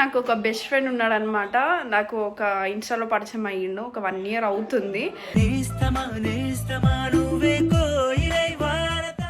నాకు ఒక best friend ఉన్నాడు అనమాట నాకు ఒక ఇన్స్టాలో పరిచయం అయ్యిండు. ఒక వన్ ఇయర్ అవుతుంది.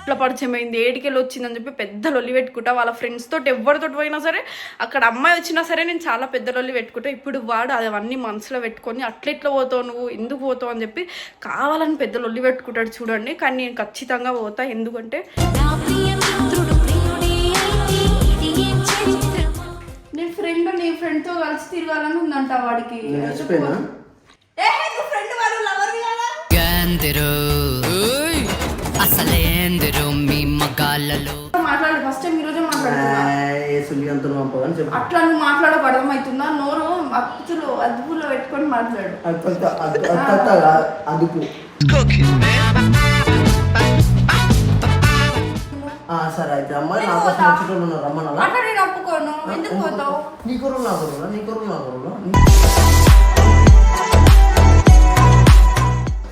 ఇట్లా పరిచయం అయింది. ఏడికెళ్ళి వచ్చిందని చెప్పి పెద్ద లొల్లి పెట్టుకుంటా. వాళ్ళ ఫ్రెండ్స్ తోటి ఎవరితో పోయినా సరే అక్కడ అమ్మాయి వచ్చినా సరే నేను చాలా పెద్ద లొల్లి పెట్టుకుంటా. ఇప్పుడు వాడు అవన్నీ మనసులో పెట్టుకొని అట్లా ఎట్లా పోతావు నువ్వు? ఎందుకు పోతావు అని చెప్పి కావాలని పెద్ద లొల్లి పెట్టుకుంటాడు చూడండి. కానీ నేను ఖచ్చితంగా పోతా. ఎందుకంటే కలిసి తిరగాలని ఉందంట వాడికి అసలేందిరు మీ మగాళ్ళలో మాట్లాడు ఫస్ట్ టైం ఈరోజే మాట్లాడుతున్నా అట్లా నువ్వు మాట్లాడక అర్థమవుతుందా నోరు అచ్చులు అదుపులో పెట్టుకొని మాట్లాడు అదుపు సరే అయితే అమ్మాయి నా కోసం వచ్చేటోళ్ళు ఉన్నారు రమ్మన్నా అట్లా నేను ఒప్పుకోను. ఎందుకు పోతావు? నీ కొరు నా కొరులా నీ కొరు నా కొరులా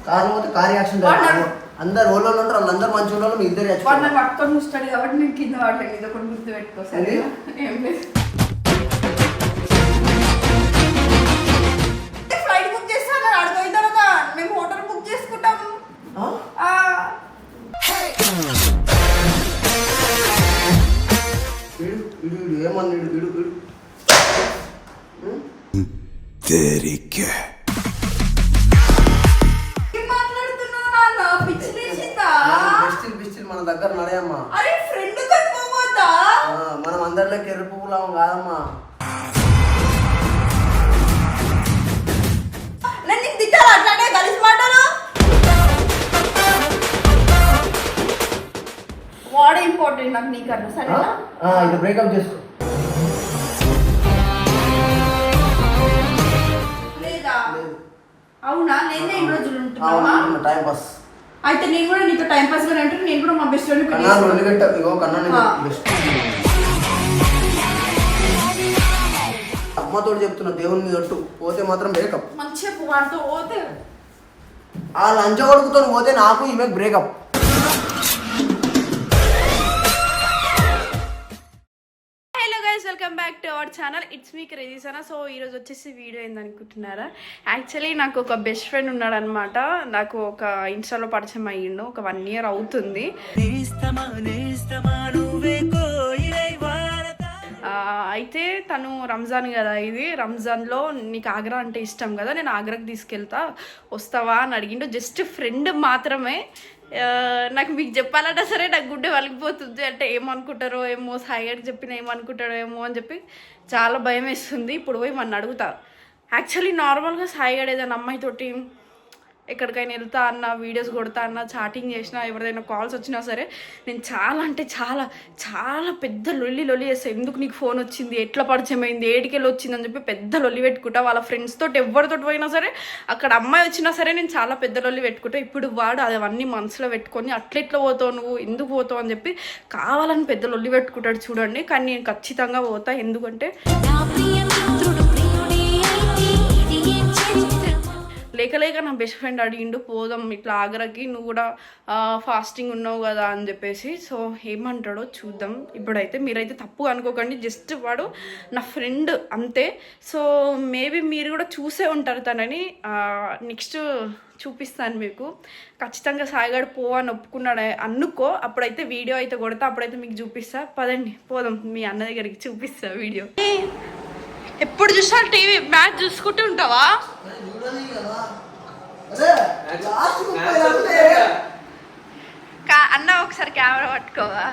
కారు పోతే కారు యాక్సిడెంట్. అందరు ఓళ్ళు ఉంటారు వాళ్ళందరూ మంచి వాళ్ళు మీ ఇద్దరు వాడు చచ్చిపోయారు నాకు పట్టుకొని చూస్తాడు కాబట్టి నేను కింద వాడలేదు ఇది ఒకటి గుర్తు పెట్టుకో సరే ఏం లేదు. ఫ్లైట్ బుక్ చేస్తాను అడిగిన తర్వాత మేము హోటల్ బుక్ చేసుకుంటాము పిచ్చి లేచిందా? బిస్టిల్ బిస్టిల్ మన దగ్గర నడయమ్మా. మనం అందరిలోకి ఎర్ర పువ్వులాం కాదమ్మా. వాడే ఇంపార్టెంట్ నాకు నీకన్నా? సరేనా? ఆ, ఇది బ్రేకప్ చేసుకో. అవునా? నేనే ఇన్ని రోజులు ఉంటున్నావా? టైం పాస్ అయితే నేను కూడా నీతో టైం పాస్గా అంటే నేను కూడా మా బెస్ట్ ఫ్రెండ్ కన్నా రెండు గంట ఇగో కన్నా. బెస్ట్ అమ్మతో చెప్తున్నా దేవుని మీద ఒట్టు పోతే మాత్రం బ్రేకప్ మంచిగా వాడితో పోతే. ఆ లంచ కొడుకుతో పోతే నాకు ఈమె breakup our channel it's me క్రేజీసనా so ఈరోజు వచ్చేసి వీడియో ఏందనుకుంటున్నారా? యాక్చువల్లీ నాకు ఒక బెస్ట్ ఫ్రెండ్ ఉన్నాడు అనమాట నాకు ఒక ఇన్స్టాలో పరిచయం అయ్యిండు. ఒక వన్ ఇయర్ అవుతుంది. ఆ, అయితే తను రంజాన్ కదా ఇది. రంజాన్లో నీకు ఆగ్రా అంటే ఇష్టం కదా నేను ఆగ్రాకి తీసుకెళ్తా వస్తావా అని అడిగిండు. జస్ట్ ఫ్రెండ్ మాత్రమే నాకు మీకు చెప్పాలంటే సరే నాకు గుడ్డ వలిగిపోతుంది. అంటే ఏమనుకుంటారో ఏమో సాయిగారికి చెప్పిన ఏమనుకుంటారో ఏమో అని చెప్పి చాలా భయం వేస్తుంది. ఇప్పుడు పోయి మన అడుగుతా. యాక్చువల్లీ నార్మల్గా సాయిగాడు ఏదైనా అమ్మాయితోటి ఎక్కడికైనా వెళ్తా అన్న వీడియోస్ కొడతా అన్న చాటింగ్ చేసినా ఎవరిదైనా కాల్స్ వచ్చినా సరే నేను చాలా అంటే చాలా చాలా పెద్ద లొల్లి లొల్లి చేస్తాను ఎందుకు నీకు ఫోన్ వచ్చింది? ఎట్లా పరిచయం అయింది? ఏడికెళ్ళి వచ్చింది అని చెప్పి పెద్ద లొల్లి పెట్టుకుంటా. వాళ్ళ ఫ్రెండ్స్ తోటి ఎవరితో పోయినా సరే అక్కడ అమ్మాయి వచ్చినా సరే నేను చాలా పెద్ద లొల్లి పెట్టుకుంటా. ఇప్పుడు వాడు అవన్నీ మనసులో పెట్టుకొని అట్లెట్లా పోతావు నువ్వు? ఎందుకు పోతావు అని చెప్పి కావాలని పెద్ద లొల్లి పెట్టుకుంటాడు చూడండి. కానీ నేను ఖచ్చితంగా పోతా. ఎందుకంటే లేక లేక నా బెస్ట్ ఫ్రెండ్ అడిగిండు పోదాం ఇట్లా ఆగ్రాకి నువ్వు కూడా ఫాస్టింగ్ ఉన్నావు కదా అని చెప్పేసి. సో ఏమంటాడో చూద్దాం. ఇప్పుడైతే మీరైతే తప్పు అనుకోకండి. జస్ట్ వాడు నా ఫ్రెండ్ అంతే. సో మేబీ మీరు కూడా చూసే ఉంటారు తనని. నెక్స్ట్ చూపిస్తాను మీకు. ఖచ్చితంగా సాయిగాడు పో అని ఒప్పుకున్నాడు అనుకో. అప్పుడైతే వీడియో అయితే కొడతా. అప్పుడైతే మీకు చూపిస్తా. పదండి పోదాం. మీ అన్న దగ్గరికి చూపిస్తా వీడియో. ఎప్పుడు చూసినా టీవీ మ్యాచ్ చూసుకుంటూ ఉంటావా? కా అన్న ఒకసారి కెమెరా పట్టుకోవా?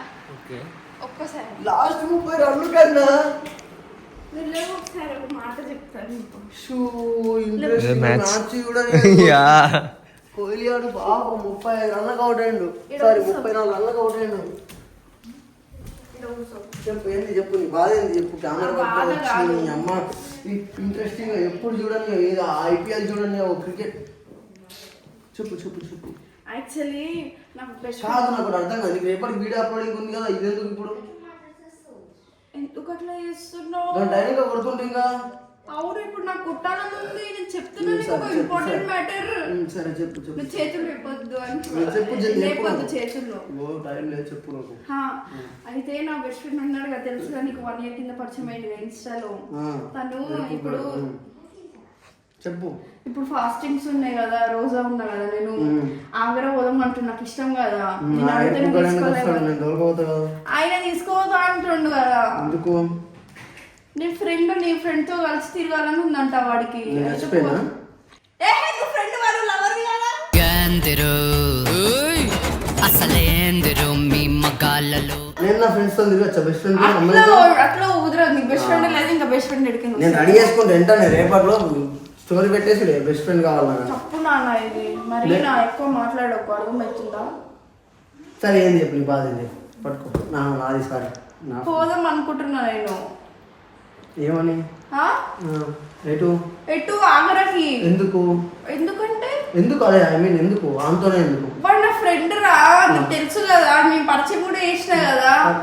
ఒక్కసారి. లాస్ట్ ముప్పై కన్నా. కోహ్లీ ఆడు బాబు ముప్పై ఐదు రన్లకు అవుట్ అయ్యిండు. సారీ ముప్పై నాలుగు రన్లకు అవుట్ అయ్యిండు. చెప్పు ఏంది చెప్పు నీ బాధ ఏంది చెప్పు కెమెరా పట్టుకొని వచ్చి. నీ అమ్మ ఇంట్రెస్టింగ్ ఎప్పుడు చూడండి ఏదో ఐపీఎల్ చూడండి క్రికెట్ చెప్పు చెప్పు చెప్పు. యాక్చువల్లీ నాకు కాదు అర్థం కాదు. నీకు రేపటికి వీడియో అప్లోడింగ్ ఉంది కదా ఇదెందుకు ఇప్పుడు? ఎందుకు అట్లా చేస్తున్నావు? డైరెక్ట్గా కొడుతుంటే ఇంకా? అవును ఇప్పుడు నాకు కుట్టాలని ఉంది. నేను చెప్తున్నా నీకు సరే, ఒక చెప్పు, ఇంపార్టెంట్. మ్యాటర్ సరే చెప్పు చెప్పు. చేతులు లేపొద్దు అని చెప్పు. నాకు. చేతుల్లో. ఓ టైం లేదు చెప్పు నాకు. అయితే నా బెస్ట్ ఫ్రెండ్ ఉన్నాడు కదా తెలుసు నీకు వన్ ఇయర్ కింద పరిచయం అయింది ఇన్స్టాలో తను ఇప్పుడు. చెప్పు. ఇప్పుడు ఫాస్టింగ్స్ ఉన్నాయి కదా రోజా ఉన్నా కదా నేను. ఆగ్రా పోదాం అంటూ నాకు ఇష్టం కదా. ఆయన తీసుకోవద్దా అంటుండు కదా. నీ ఫ్రెండ్ నీ ఫ్రెండ్తో కలిసి తిరగాలని ఉందంట వాడికి. ఫ్రెండ్ వాడు లవర్ అసలేందిరు మీ మగాళ్ళలో? నేను నా ఫ్రెండ్స్తో తిరగచ్చా బెస్ట్ ఫ్రెండ్ అట్లా కుదరదు నీకు. బెస్ట్ ఫ్రెండ్ లేదు ఇంకా బెస్ట్ ఫ్రెండ్ ఎడికి నేను రెడీ చేసుకుంటే వెంటనే రేపట్లో స్టోరీ పెట్టేసి బెస్ట్ ఫ్రెండ్ కావాలన్నా తప్పు నాన్న ఇది. మరి నా ఎక్కువ మాట్లాడకు అర్థమవుతుందా సరే ఏంది చెప్పు నీ బాధ ఏంది పట్టుకో. నా నాది సారీ. నా పోదాం అనుకుంటున్నా నేను. ఏమని ఎటు ఎటు ఆగరాకి ఎందుకు ఎందుకంటే ఎందుకు అదే ఐ మీన్ ఎందుకు ఆమెతోనే ఎందుకు వాడు నా ఫ్రెండ్ రా నీకు తెలుసు కదా మేము పరిచయం కూడా చేసిన కదా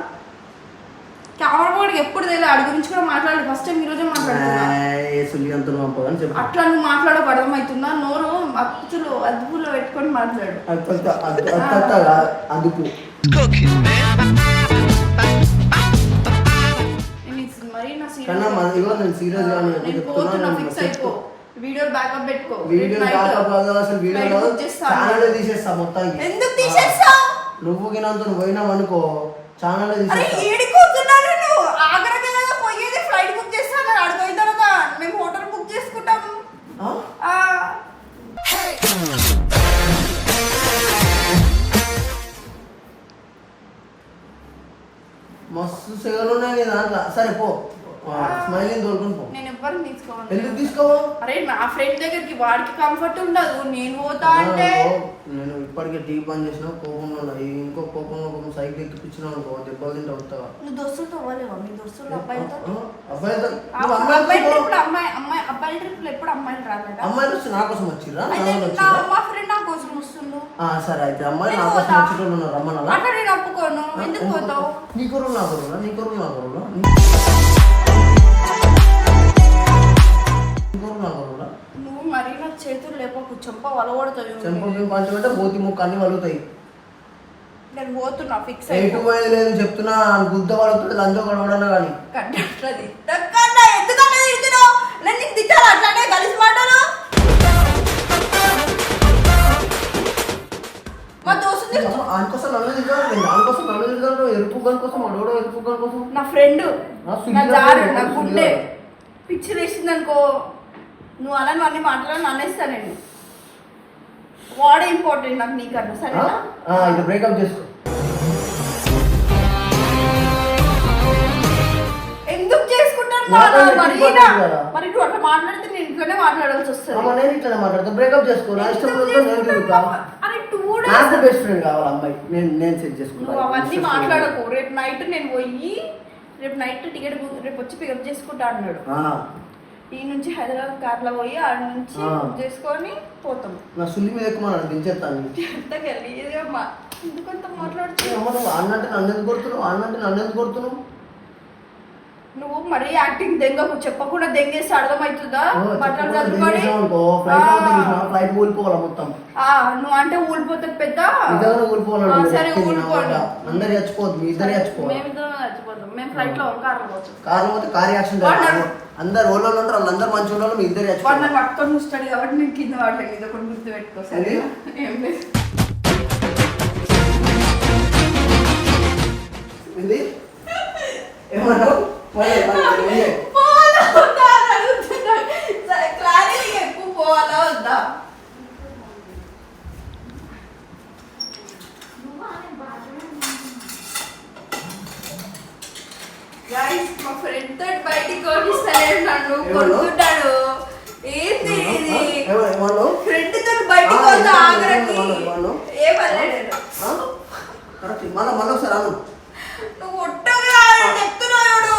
కెమెరా వాడికి ఎప్పుడు తెలియదు ఆడి గురించి కూడా మాట్లాడలేదు ఫస్ట్ టైం ఈరోజే మాట్లాడుతున్నా అట్లా నువ్వు మాట్లాడకు అర్థమవుతుందా నోరు అచ్చులు అదుపులో పెట్టుకొని మాట్లాడు అదుపు కన్నా మన ఇగో నేను సీరియస్గా నేను నేను చెప్తున్నా, పోతున్నా నేను ఫిక్స్ అయిపో. వీడియో బ్యాకప్ పెట్టుకో. వీడియో అసలు వీడియో. ఛానల్ తీసేస్తా మొత్తానికి ఎందుకు తీసేస్తావు? నువ్వు గినంత నువ్వు పోయినావు అనుకో ఛానల్ తీసేస్తా. నువ్వు? కదా పోయేది ఫ్లైట్ బుక్ తర్వాత మేము హోటల్ బుక్ మస్తు సెగలు ఉన్నాయి దాంట్లో. సరే పో. స్మైలింగ్ తోలుకొని పో. నేను ఎవ్వరిని తీసుకోవాలి ఎందుకు తీసుకోవా? అరే నా ఫ్రెండ్ దగ్గరికి వాడికి కంఫర్ట్ ఉండదు. నేను పోతా అంటే? నేను ఇప్పటికే టీ పని చేసిన కోపంలో ఉన్నా ఈ ఇంకో కోపంలో కోపం సైకిల్ ఎక్కిపించినావు అనుకో దెబ్బలు తింటే వస్తావా నువ్వు దోస్తులతో అవ్వలేవా మీ దోస్తులు అబ్బాయితో అబ్బాయి ట్రిప్ అమ్మాయి అమ్మాయి అబ్బాయి ట్రిప్ ఎప్పుడు అమ్మాయిలు రాలేదా? అమ్మాయిలు వచ్చి నా కోసం వచ్చిర్రా? మా ఫ్రెండ్ నా కోసం వస్తుండు. ఆ, సరే అయితే అమ్మాయి నా కోసం పోతా. వచ్చేటోళ్ళు ఉన్నారు. రమ్మన్నా అట్లా నేను ఒప్పుకోను ఎందుకు పోతావు? నీ కొరువు నా కొరువులా నీ నా చేతులు లేపకు చెంప వలగొడతావు చెంప మేము పంచి పెట్టే మూతి ముక్కు అన్ని వలుగుతాయి. నేను పోతున్నా ఫిక్స్ ఎటు పోయేది లేదు చెప్తున్నా గుద్ద పడుతుంది లంచం గడవడన్నా కానీ. కండక్టర్ది ఎందుకన్నా తిడుతున్నావు? నేను నీకు తిట్టాలి? అట్లానే కలిసి మాట్లాడు. మా దోస్తు తిడుతు దానికోసం నన్ను తింటాను దానికోసం నన్ను తింటాను ఎరుపు గన్ కోసం అడవడం ఎరుపు గన్ కోసం? నా ఫ్రెండ్ నా గుండె. పిచ్చి వేసింది అనుకో నువ్వు అలా నువ్వు అన్ని మాట్లాడాలని అనేస్తా నేను వాడే ఇంపార్టెంట్ నాకు నీకన్నా? సరేనా? ఇది బ్రేకప్ చేసుకో. ఎందుకు? ఎట్టి మరి నువ్వు అట్లా మాట్లాడితే నేను ఇంట్లోనే మాట్లాడాల్సి వస్తుంది. నేను ఇట్లా మాట్లాడతా. బ్రేకప్ చేసుకో. నా ఇష్టం ఎందుకు ఉన్నదో నేను తిరుగుతా. చేసుకుంటావు? అరే టూ నాకు బెస్ట్ ఫ్రెండ్ కావాలి అమ్మాయి. నేను నేను సెట్ చేసుకుంటా. నువ్వు అవన్నీ మాట్లాడకు. రేపు నైట్ నేను పోయి రేపు నైట్ టికెట్ రేపు వచ్చి పికప్ చేసుకుంటా అన్నాడు. ఈ నుంచి హైదరాబాద్ కార్లో పోయి ఆడ నుంచి చేసుకొని పోతాం. నా సుల్లి మీద ఎక్కువ దించేస్తాను ఎంత గలీజ్గా ఎందుకంత మాట్లాడుతున్నావు అన్నట్టు నన్ను ఎందుకు కొడుతున్నావు? అన్నట్టు నన్ను ఎందుకు కొడుతున్నావు? నువ్వు మరీ యాక్టింగ్ దెంగకు చెప్పకుండా దెంగేస్తే అర్థమవుతుందా? బట్టలు చదువుకొని? ఫ్లైట్ ఊలిపోవాలి మొత్తం. నువ్వు అంటే ఊడిపోతుంది పెద్ద? సరే ఊడిపోను అందరు చచ్చిపోవద్దు మీ ఇద్దరు చచ్చిపోవాలి. మేమిద్దరం చచ్చిపోతాం. మేము ఫ్లైట్లో కార్ పోతాం. కారు పోతే కార్ యాక్సిడెంట్. అందరు ఓళ్ళు ఉంటారు వాళ్ళందరూ మంచి ఉండాలి మీ ఇద్దరు వాడు నన్ను పట్టుకొని కాబట్టి నేను కింద ఇది ఒకటి గుర్తు ఏం లేదు. మళ్ళా మళ్ళీ ఒకసారి అను నువ్వు ఒట్టగా చెప్తున్నాడు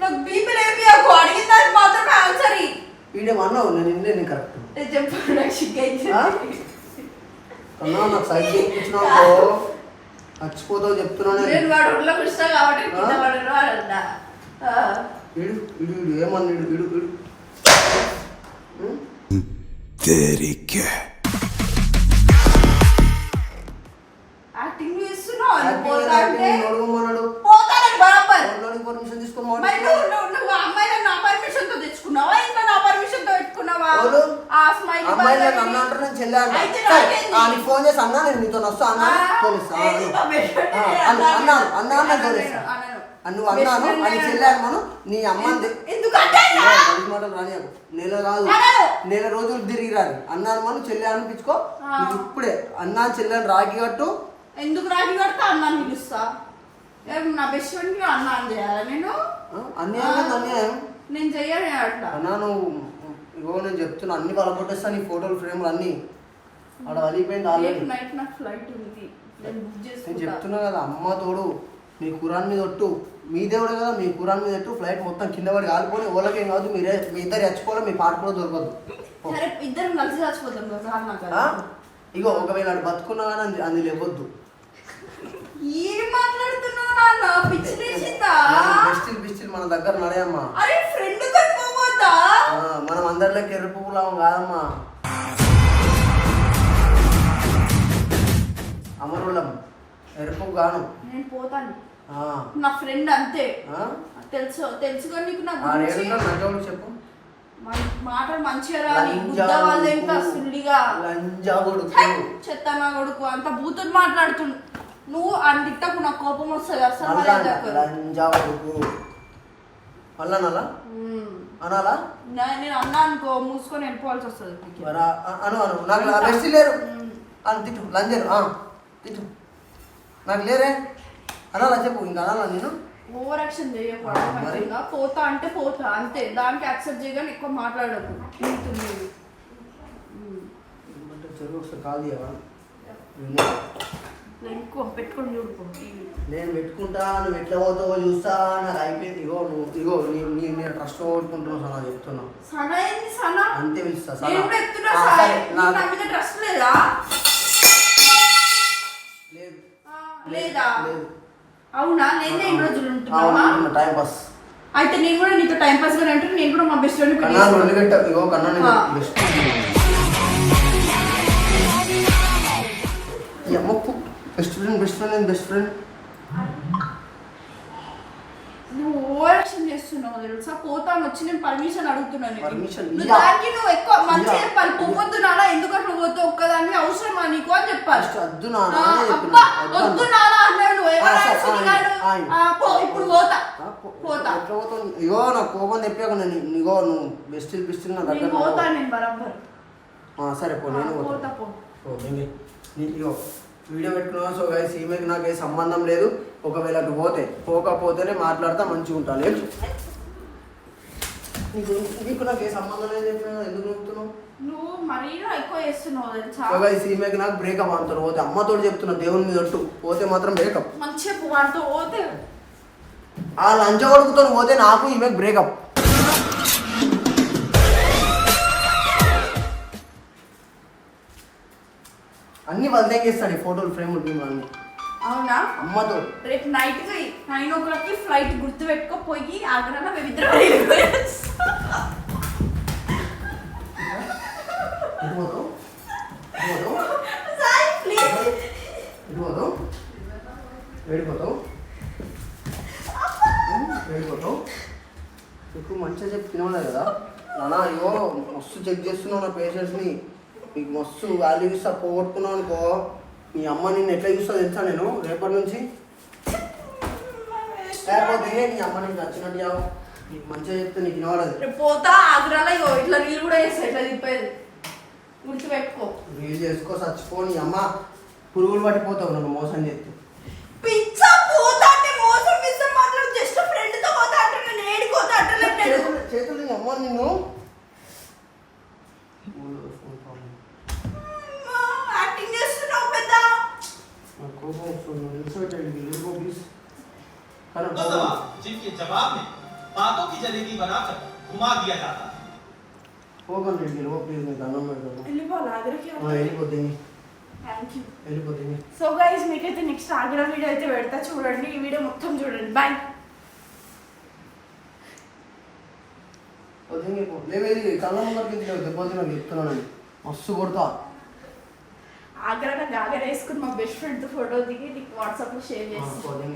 నాకు బీపీ లేపి అడిగిన దానికి మాత్రమే ఆన్సర్. వీడియో అన్నావు నేను ఇండే నేను కరెక్ట్ నేను చెప్పాను నాకు సిగ్గైంది. కన్నా నాకు చచ్చిపోతావు చెప్తున్నాను నేను వాడు ఒళ్ళో కృష్ణ కాబట్టి కింద? పడను వాడంట. ఆ. ఇడు ఇడు ఇడు ఏమన్నా ఇడు ఇడు ఇడు యాక్టింగ్ అంటే. పోతానని బరాబర్. మరి. నువ్వు నువ్వు నా పర్మిషన్తో తెచ్చుకున్నావా? ఇంకా నా పర్మిషన్తో పెట్టుకున్నావా ఎవరు? ఆ నన్ను ఫోన్ చేసి అన్నా నేను వస్తా అన్నా అన్నాను. అన్నాను నేను. నువ్వు అన్నాను అని ని చెల్లె అన్నాను నీ ఎందుకంటే మాటలు రానియకు. నెల. నెల రోజులు తిరిగి రాదు. అన్నాను మనం చెల్లె అనిపించుకో. ఇప్పుడే అన్నా చెల్లెని రాగి కట్టు ఎందుకు రాగి కడతా అన్నాను పిలుస్తా? ఏం నా బెస్ట్ ఫ్రెండ్కి అన్నా అని చేయాలా నేను? అన్యాయం అన్యాయం నేను చెయ్యను అట్లా. అన్నా నువ్వు ఇగో నేను చెప్తున్నా అన్ని పలకొట్టేస్తా నీ ఫోటోలు ఫ్రేమ్లు అన్ని. ఆడ వలిపోయింది ఆల్రెడీ. నైట్ నాకు ఫ్లైట్ ఉంది. నేను బుక్ నేను చెప్తున్నా కదా అమ్మ తోడు మీ కురాన్ మీద ఒట్టు. మీ దేవుడు కదా మీ కురాన్ మీద ఒట్టు ఫ్లైట్ మొత్తం కింద పడి కాలిపోయి ఓలకేం కాదు మీరే మీ ఇద్దరు చచ్చిపోవాలి మీ పాట కూడా దొరకదు. ఇద్దరం కలిసి చచ్చిపోతాం? ఇగో ఒకవేళ బతుకున్నా కానీ అంది లేవద్దు ఏం మాట్లాడుతున్నావు నాన్న? పిచ్చి లేచిందా? బెస్టిల్ బిస్టిల్ మన దగ్గర నడయమ్మా. అరే ఫ్రెండ్ మనం అందరిలోకి ఎర్ర పువ్వులాం కాదమ్మా. అమరులం ఎర్ర పువ్వు గాను. నేను పోతాను. నా ఫ్రెండ్ అంతే? తెలుసు తెలుసుగా నీకు నా గురించి చెప్పు. మాటలు మంచిగా రాని బుద్ధ వాళ్ళ ఇంకా కొడుకు. సుల్లిగా. లంజా కొడుకు. చెత్త నా కొడుకు అంత బూతులు మాట్లాడుతుండు. నువ్వు అందిట్టకు నాకు కోపం వస్తుంది అసలు మళ్ళా మర్యాద అన్న, దక్కదు. లంజా కొడుకు మళ్ళా అనాలా నేను అన్నా అనుకో మూసుకొని వెళ్ళిపోవాల్సి వస్తుంది అను అను. నాకు నా బెస్ట్ లేరు. అని తిట్టు. లంజరు తిట్టు. నాకు లేరే. అనాలా చెప్పు ఇంకా అనాలా నేను? Over action? చేయకూడదు పోతా అంటే పోతా అంతే. దానికి యాక్సెప్ట్ చేయగానే ఎక్కువ మాట్లాడకు. చెరువు ఒకసారి కాదు ఇవ్వవా? ఎక్కువ పెట్టుకొని చూడుకో టీవీ నేను పెట్టుకుంటా నువ్వు ఎట్లా పోతావో చూస్తా నాకు అయిపోయింది. ఇగో నువ్వు ఇగో నీ నీ నేను ట్రస్ట్ ఓడుకుంటున్నావు సనా చెప్తున్నా. సన ఏంది సన? అంతే పిలుస్తా నేను సనా. సరే, నా మీద ట్రస్ట్ లేదా? లేదు. లేదా? లేదు. అవునా? నేనే ఇన్ని రోజులు ఉంటున్నావా అవును టైం పాస్ అయితే నేను కూడా నీతో టైం పాస్గా అంటే నేను కూడా మా బెస్ట్ ఫ్రెండ్ కన్నా రెండు గంట ఇగో కన్నా నేను. Best best friend best friend best friend నువ్వు ఓవర్ యాక్షన్ చేస్తున్నావు తెలుసా పోతాను వచ్చి నేను పర్మిషన్ అడుగుతున్నాను నేను. Permission నువ్వు ఇయ్యా. దానికి నువ్వు ఎక్కువ మంచిగా ఇయ్యా. చెప్పాలి పోవద్దు నాలా ఎందుకు అట్లా పోతావు ఒక్కదాన్ని అవసరమా నీకు అని చెప్పాలి ఫస్ట్ వద్దు నాన్న ఆ, అని చెప్పిన. అబ్బా వద్దు వద్దు అన్న. నాలా అన్నాడు నువ్వు ఆ, ఎవరు సరే, యాక్షన్ ఆయన, కాదు? ఆయన. ఆ, పో ఇప్పుడు పోతా ఆ, పో- పోతా ఎట్లా పోతావు? ఇగో నాకు కోపం తెప్పాక నేను ఇగో నువ్వు బెస్ట్ బెస్ట్ నా దగ్గర నేను పోతా నేను బరాబర్ ఆ, సరే పో నేను పోతా పోతా పో ఓ. నీ- ఇగో వీడియో పెట్టుకున్నా సో గైస్ ఈమెకి నాకు ఏ సంబంధం లేదు. ఒకవేళ అటు పోతే పోకపోతేనే మాట్లాడతా మంచిగా ఉంటాను నీకు నీకు నాకు ఏ సంబంధం లేదు చెప్పినా ఎందుకు నొప్పుతున్నావు నువ్వు మరీ ఎక్కువ చేస్తున్నావు గైస్ ఈమెకి నాకు బ్రేకప్ అంటారు పోతే అమ్మతోటి చెప్తున్నా దేవుని మీద ఒట్టు. పోతే మాత్రం బ్రేకప్ మంచిగా వాడితో పోతే ఆ లంచ కొడుకుతో పోతే నాకు ఈమెకి బ్రేకప్ అన్ని వదిలేస్తాడు ఈ ఫోటోలు ఫ్రేములు అన్ని. అవునా? అమ్మతో. రేపు నైట్కి నైన్ ఓ క్లాక్కి ఫ్లైట్ గుర్తు పెట్టుకోపోయి ఆగ్రాలో మేమిద్దరం నీకు మంచిగా చెప్పి తినలేదు కదా. నానా అయ్యో మస్తు చెక్ చేస్తున్నావు నా పేషెంట్స్ని నీకు మస్తు వాల్యూ ఇస్తా పోగొట్టుకున్నావు అనుకో మీ అమ్మ నిన్ను ఎట్లా చూస్తా తెలుసా నేను? రేపటి నుంచి? లేకపోతే నీ అమ్మ నీకు నచ్చినట్టు చావు నీకు మంచిగా చెప్తే నీకు వినవడదు పోతా ఆగ్రాలో ఇట్లా నీళ్ళు కూడా వేస్తా ఇట్లా తిప్పేది. గుర్తు పెట్టుకో రీల్ చేసుకో చచ్చిపో నీ అమ్మ. పురుగులు పట్టిపోతావు నన్ను మోసం చేస్తే. పిచ్చా పోతా అంటే మోసం పిచ్చా మాత్రం జస్ట్ ఫ్రెండ్తో పోతా అంటే నేను ఏడిపోతా అంటలేదు నేను. చేతులు అమ్మ నిన్ను యాక్టింగ్ చేస్తున్నావు పెద్ద నాకు కోపం వస్తుంది నిలిచిపెట్టండి వెళ్ళిపో ప్లీజ్ కానీ तो दवा जिनके जवाब में बातों की जलेबी बनाकर घुमा दिया जाता है పోకండి వెళ్ళిపో ప్లీజ్ నీకు దండం పెడతాను వెళ్ళిపోవాలి ఆగ్రాకి ఆ, వెళ్ళిపోతుంది థ్యాంక్ యూ వెళ్ళిపోతుంది సో గైస్ మీకైతే నెక్స్ట్ ఆగ్రా వీడియో అయితే పెడతా చూడండి ఈ వీడియో మొత్తం చూడండి బాయ్ పొద్దున్నే పో. లేవేది కళ్ళ ముందరికి లేవు దెబ్బతి నాకు చెప్తున్నానని మస్తు కొడతా ఆగ్రా నాకు ఆగ్రా వేసుకుని మా బెస్ట్ ఫ్రెండ్ ఫోటో దిగి నీకు వాట్సాప్లో షేర్ చేస్తాను